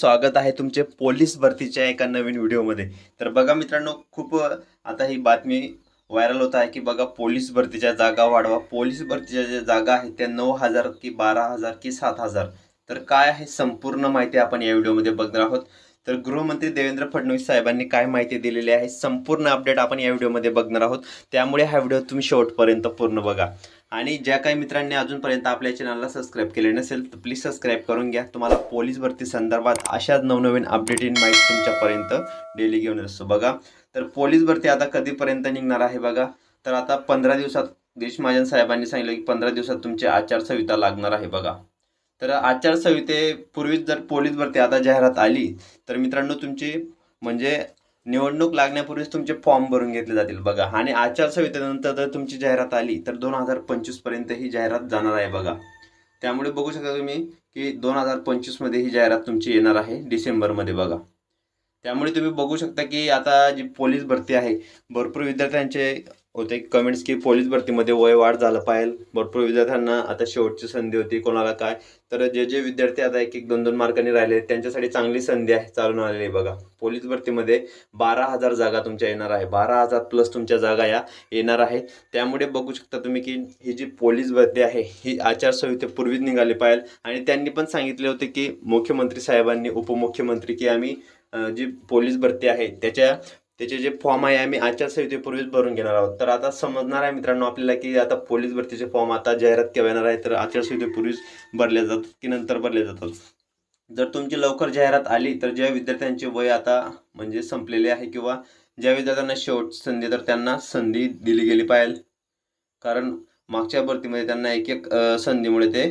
स्वागत आहे तुमचे पोलीस भरतीच्या एका नवीन व्हिडिओमध्ये. तर बघा मित्रांनो खूप आता ही बातमी व्हायरल होत आहे की बघा पोलीस भरतीच्या जागा वाढवा. पोलीस भरतीच्या ज्या जागा आहेत त्या नऊ हजार की बारा हजार की सात हजार. तर काय आहे संपूर्ण माहिती आपण या व्हिडिओमध्ये बघणार आहोत. तर गृहमंत्री देवेंद्र फडणवीस साहेबांनी काय माहिती दिलेली आहे संपूर्ण अपडेट आपण या व्हिडिओमध्ये बघणार आहोत. त्यामुळे हा व्हिडिओ तुम्ही शेवटपर्यंत पूर्ण बघा. आणि ज्या काही मित्रांनी अजूनपर्यंत आपल्या चॅनलला सबस्क्राईब केले नसेल तर प्लीज सबस्क्राईब करून घ्या. तुम्हाला पोलीस भरती संदर्भात अशाच नवनवीन अपडेटेड माहिती तुमच्यापर्यंत डेली घेऊन असतो बघा तर पोलीस भरती आता कधीपर्यंत निघणार आहे बघा? तर आता पंधरा दिवसात देश महाजन साहेबांनी सांगितलं की पंधरा दिवसात तुमची आचारसंहिता लागणार आहे बघा. तर आचारसंहितेपूर्वीच जर पोलीस भरती आता जाहिरात आली तर मित्रांनो तुमची म्हणजे निवडणूक लागण्यापूर्वीच तुमचे फॉर्म भरून घेतले जातील. बघा आणि आचारसंहितेनंतर जर तुमची जाहिरात आली तर दोन हजार पंचवीसपर्यंत ही जाहिरात जाणार आहे बघा. त्यामुळे बघू शकता तुम्ही की दोन हजार पंचवीसमध्ये ही जाहिरात तुमची येणार आहे डिसेंबरमध्ये बघा. त्यामुळे तुम्ही बघू शकता की आता जी पोलीस भरती आहे भरपूर विद्यार्थ्यांचे होते. कमेंट्स की पोलीस भरतीमध्ये वय वाढ झालं पाहिजे भरपूर विद्यार्थ्यांना आता शेवटची संधी होती. कोणाला काय? तर जे जे विद्यार्थी आता एक एक दोन दोन मार्कांनी राहिले त्यांच्यासाठी चांगली संधी आहे चालून आलेली आहे बघा. पोलीस भरतीमध्ये बारा हजार जागा तुमच्या येणार आहे. बारा हजार प्लस तुमच्या जागा या येणार आहे. त्यामुळे बघू शकता तुम्ही की ही जी पोलीस भरती आहे ही आचारसंहितेपूर्वीच निघाली पाहिजे आणि त्यांनी पण सांगितले होते की मुख्यमंत्री साहेबांनी उपमुख्यमंत्री की आम्ही जी पोलीस भरती आहे त्याच्या त्याचे जे फॉर्म आहे आम्ही आचारसंहितेपूर्वीच भरून घेणार आहोत. तर आता समजणार आहे मित्रांनो आपल्याला की आता पोलीस भरतीचे फॉर्म आता जाहिरात केव्हा येणार आहे तर आचारसंहितेपूर्वीच भरले जातात की नंतर भरले जातात. जर तुमची लवकर जाहिरात आली तर ज्या विद्यार्थ्यांचे वय आता म्हणजे संपलेले आहे किंवा ज्या विद्यार्थ्यांना शेवट संधी तर त्यांना संधी दिली गेली पाहिजे. कारण मागच्या भरतीमध्ये त्यांना एक एक संधीमुळे ते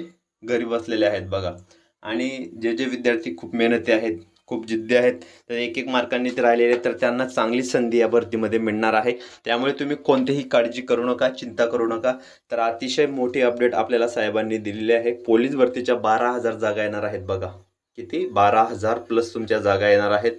घरी बसलेले आहेत बघा. आणि जे जे विद्यार्थी खूप मेहनती आहेत खूप जिद्दी आहेत. तर एक एक मार्कांनी ते राहिलेले तर त्यांना चांगली संधी या भरतीमध्ये मिळणार आहे. त्यामुळे तुम्ही कोणतीही काळजी करू नका चिंता करू नका. तर अतिशय मोठी अपडेट आपल्याला साहेबांनी दिलेली आहे. पोलीस भरतीच्या बारा हजार जागा येणार आहेत बघा. किती? बारा हजार प्लस तुमच्या जागा येणार आहेत.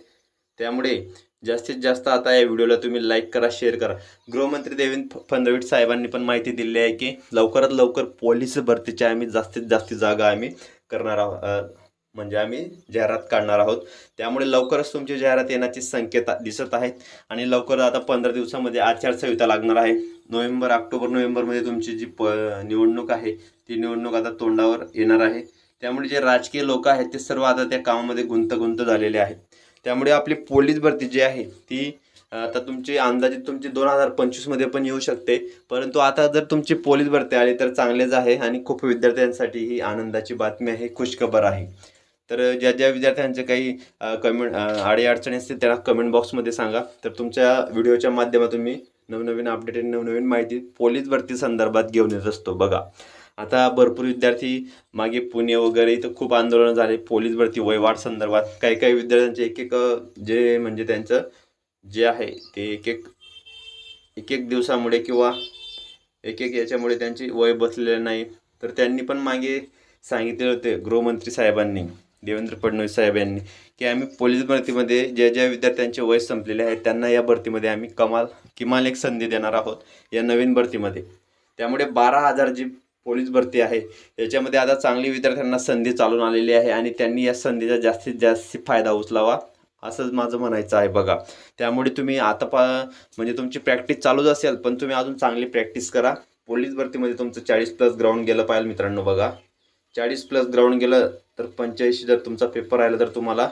त्यामुळे जास्तीत जास्त आता या व्हिडिओला तुम्ही लाईक करा शेअर करा. गृहमंत्री देवेंद्र फडणवीस साहेबांनी पण माहिती दिली आहे की लवकरात लवकर पोलीस भरतीच्या आम्ही जास्तीत जास्त जागा आम्ही करणार आहोत म्हणजे आम्ही जाहिरात काढणार आहोत. त्यामुळे लवकरच तुमची जाहिरात येण्याची संकेत दिसत आहेत. आणि लवकर आता पंधरा दिवसामध्ये आचारसंहिता लागणार आहे. नोव्हेंबर ऑक्टोबर नोव्हेंबरमध्ये तुमची जी प निवडणूक आहे ती निवडणूक आता तोंडावर येणार आहे. त्यामुळे जे राजकीय लोक आहेत ते सर्व आता त्या कामामध्ये गुंतगुंत झालेले आहेत. त्यामुळे आपली पोलीस भरती जी आहे ती आता तुमची अंदाजे तुमची दोन हजार पंचवीसमध्ये पण येऊ शकते. परंतु आता जर तुमची पोलीस भरती आली तर चांगलेच आहे. आणि खूप विद्यार्थ्यांसाठी ही आनंदाची बातमी आहे खुशखबर आहे. तर ज्या ज्या विद्यार्थ्यांचे काही कमेंट अडीअडचणी असतील त्यांना कमेंट बॉक्समध्ये सांगा. तर तुमच्या व्हिडिओच्या माध्यमातून मी नवनवीन अपडेट आणि नवनवीन माहिती पोलीस भरती संदर्भात घेऊन येत असतो. बघा. आता भरपूर विद्यार्थी मागे पुणे वगैरे इथं खूप आंदोलन झाले. पोलीस भरती वयवाढ संदर्भात. काही काही विद्यार्थ्यांचे एक एक जे म्हणजे त्यांचं जे आहे ते एक एक एक एक दिवसामुळे किंवा एक एक याच्यामुळे त्यांची वय बसलेलं नाही. तर त्यांनी पण मागे सांगितले होते गृहमंत्री साहेबांनी. देवेंद्र फडणवीस साहेब यांनी की आम्ही पोलीस भरतीमध्ये ज्या ज्या विद्यार्थ्यांचे वय संपलेले आहेत त्यांना या भरतीमध्ये आम्ही कमाल किमान एक संधी देणार आहोत या नवीन भरतीमध्ये. त्यामुळे बारा हजार जी पोलीस भरती आहे याच्यामध्ये आता चांगली विद्यार्थ्यांना संधी चालून आलेली आहे आणि त्यांनी या संधीचा जास्तीत जास्त फायदा उचलावा असंच माझं म्हणायचं आहे बघा. त्यामुळे तुम्ही आता पा म्हणजे तुमची प्रॅक्टिस चालूच असेल पण तुम्ही अजून चांगली प्रॅक्टिस करा. पोलीस भरतीमध्ये तुमचं चाळीस प्लस ग्राउंड गेलं पाहिजे मित्रांनो बघा. चाळीस प्लस ग्राउंड गेलं तर पंच्याऐंशी जर तुमचा पेपर राहिला तर तुम्हाला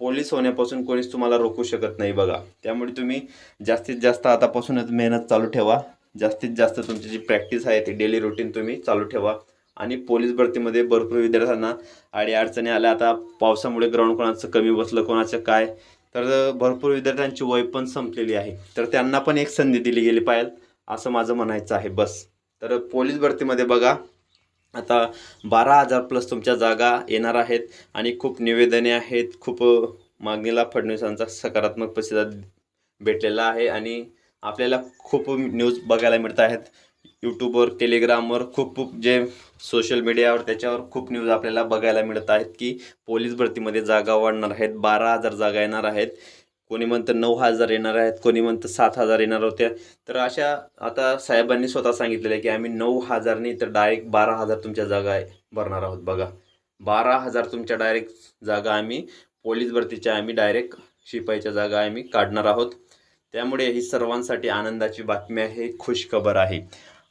पोलीस होण्यापासून कोणीच तुम्हाला रोखू शकत नाही बघा. त्यामुळे तुम्ही जास्तीत जास्त आतापासूनच मेहनत चालू ठेवा. जास्तीत जास्त तुमची जी प्रॅक्टिस आहे ती डेली रुटीन तुम्ही चालू ठेवा. आणि पोलीस भरतीमध्ये भरपूर विद्यार्थ्यांना अडी अडचणी आल्या. आता पावसामुळे ग्राउंड कोणाचं कमी बसलं कोणाचं काय? तर भरपूर विद्यार्थ्यांची वय पण संपलेली आहे. तर त्यांना पण एक संधी दिली गेली पाहिजे असं माझं म्हणायचं आहे. बस. तर पोलीस भरतीमध्ये बघा. आता बारा हजार प्लस तुमच्या जागा येणार आहेत आणि खूप निवेदने आहेत खूप मागणीला फडणवीसांचा सकारात्मक प्रतिसाद भेटलेला आहे आणि आपल्याला खूप न्यूज बघायला मिळत आहेत. यूट्यूबवर टेलिग्रामवर खूप खूप जे सोशल मीडियावर त्याच्यावर खूप न्यूज आपल्याला बघायला मिळत आहेत की पोलीस भरतीमध्ये जागा वाढणार आहेत बारा हजार जागा येणार आहेत. कोणी म्हणतं नऊ हजार येणार आहेत कोणी म्हणतं सात हजार येणार होत्या तर अशा आता साहेबांनी स्वतः सांगितलेलं आहे की आम्ही नऊ हजारनी तर डायरेक्ट बारा हजार तुमच्या जागा आहे भरणार आहोत. बघा बारा हजार तुमच्या डायरेक्ट जागा आम्ही पोलीस भरतीच्या आम्ही डायरेक्ट शिपाईच्या जागा आम्ही काढणार आहोत. त्यामुळे ही सर्वांसाठी आनंदाची बातमी आहे खुशखबर आहे.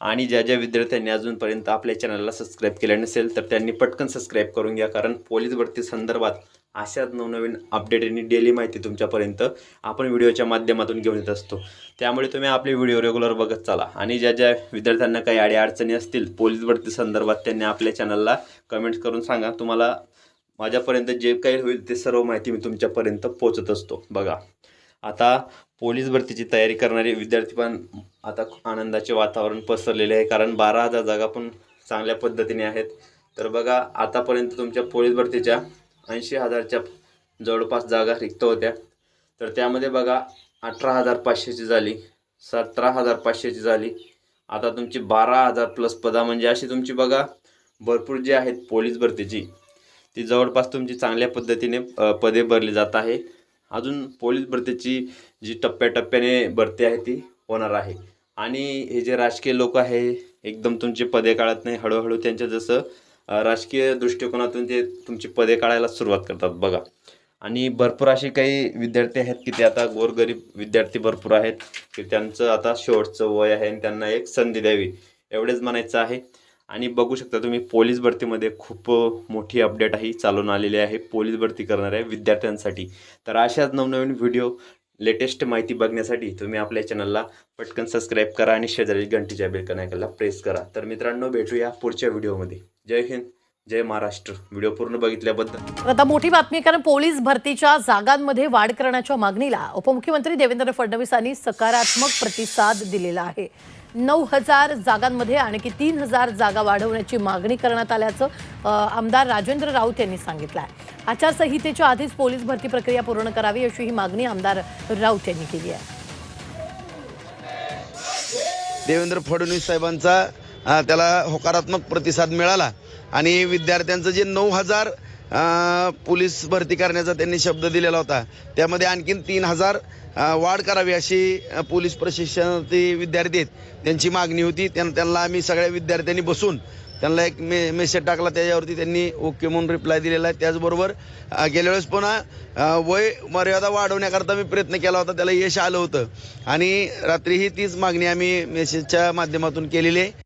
आणि ज्या ज्या विद्यार्थ्यांनी अजूनपर्यंत आपल्या चॅनलला सबस्क्राईब केलं नसेल तर त्यांनी पटकन सबस्क्राईब करून घ्या कारण पोलीस भरती संदर्भात अशाच नवनवीन अपडेट आणि डेली माहिती तुमच्यापर्यंत आपण व्हिडिओच्या माध्यमातून घेऊन येत असतो. त्यामुळे तुम्ही आपले व्हिडिओ रेग्युलर बघत चाला. आणि ज्या ज्या विद्यार्थ्यांना काही अडीअडचणी असतील पोलीस भरती संदर्भात त्यांनी आपल्या चॅनलला कमेंट्स करून सांगा. तुम्हाला माझ्यापर्यंत जे काही होईल ते सर्व माहिती मी तुमच्यापर्यंत पोचत असतो. बघा. आता पोलीस भरतीची तयारी करणारे विद्यार्थी पण आता आनंदाचे वातावरण पसरलेले आहे. कारण बारा हजार जागा पण चांगल्या पद्धतीने आहेत. तर बघा आतापर्यंत तुमच्या पोलीस भरतीच्या ऐंशी हजारच्या जवळपास जागा रिक्त होत्या. तर त्यामध्ये बघा अठरा हजार पाचशेची झाली सतरा हजार पाचशेची झाली. आता तुमची बारा हजार प्लस पदा म्हणजे अशी तुमची बघा भरपूर जी आहेत पोलीस भरतीची ती जवळपास तुमची चांगल्या पद्धतीने पदे भरली जात आहे. अजून पोलीस भरतीची जी टप्प्याटप्प्याने भरती आहे ती होणार आहे. आणि हे जे राजकीय लोक आहे एकदम तुमचे पदे काढत नाही हळूहळू त्यांच्या जसं राजकीय दृष्टिकोनातून ते तुमची पदे काढायला सुरुवात करतात बघा. आणि भरपूर असे काही विद्यार्थी आहेत की ते आता गोरगरीब विद्यार्थी भरपूर आहेत की त्यांचं आता शेवटचं वय आहे आणि त्यांना एक संधी द्यावी एवढेच म्हणायचं आहे. आणि बघू शकता तुम्ही पोलीस भरतीमध्ये खूप मोठी अपडेट आहे चालून आलेली आहे पोलीस भरती करणाऱ्या विद्यार्थ्यांसाठी. तर अशाच नवनवीन व्हिडिओ लेटेस्ट माहिती बघण्यासाठी तुम्ही आपल्या चॅनलला पटकन सबस्क्राईब करा आणि शेजारी घंटीच्या बेल ऐकायला प्रेस करा. तर मित्रांनो भेटूया पुढच्या व्हिडिओमध्ये. जय हिंद जय महाराष्ट्र. व्हिडिओ पूर्ण बघितल्याबद्दल. आता मोठी बातमी कारण पोलीस भरतीच्या जागांमध्ये वाढ करण्याच्या मागणीला उपमुख्यमंत्री देवेंद्र फडणवीसांनी सकारात्मक प्रतिसाद दिलेला आहे. नऊ हजार जागांमध्ये आणखी तीन हजार जागा वाढवण्याची मागणी करण्यात आल्याचं आमदार राजेंद्र राऊत यांनी सांगितलं आहे. आचारसंहितेच्या आधीच पोलीस भरती प्रक्रिया पूर्ण करावी अशी ही मागणी आमदार राऊत यांनी केली आहे. देवेंद्र फडणवीस साहेबांचा त्याला होकारात्मक प्रतिसाद मिळाला. आणि विद्यार्थ्यांचं जे नऊ हजार पोलीस भरती करण्याचा त्यांनी शब्द दिलेला होता त्यामध्ये आणखीन तीन हजार वाढ करावी अशी पोलीस प्रशिक्षणार्थी विद्यार्थी आहेत त्यांची मागणी होती. त्यां त्यांना आम्ही सगळ्या विद्यार्थ्यांनी बसून त्यांना एक मे मेसेज टाकला त्याच्यावरती त्यांनी ओके म्हणून रिप्लाय दिलेला आहे. त्याचबरोबर गेल्या वेळेस पुन्हा वय मर्यादा वाढवण्याकरता मी प्रयत्न केला होता त्याला यश आलं होतं. आणि रात्रीही तीच मागणी आम्ही मेसेजच्या माध्यमातून केलेली आहे.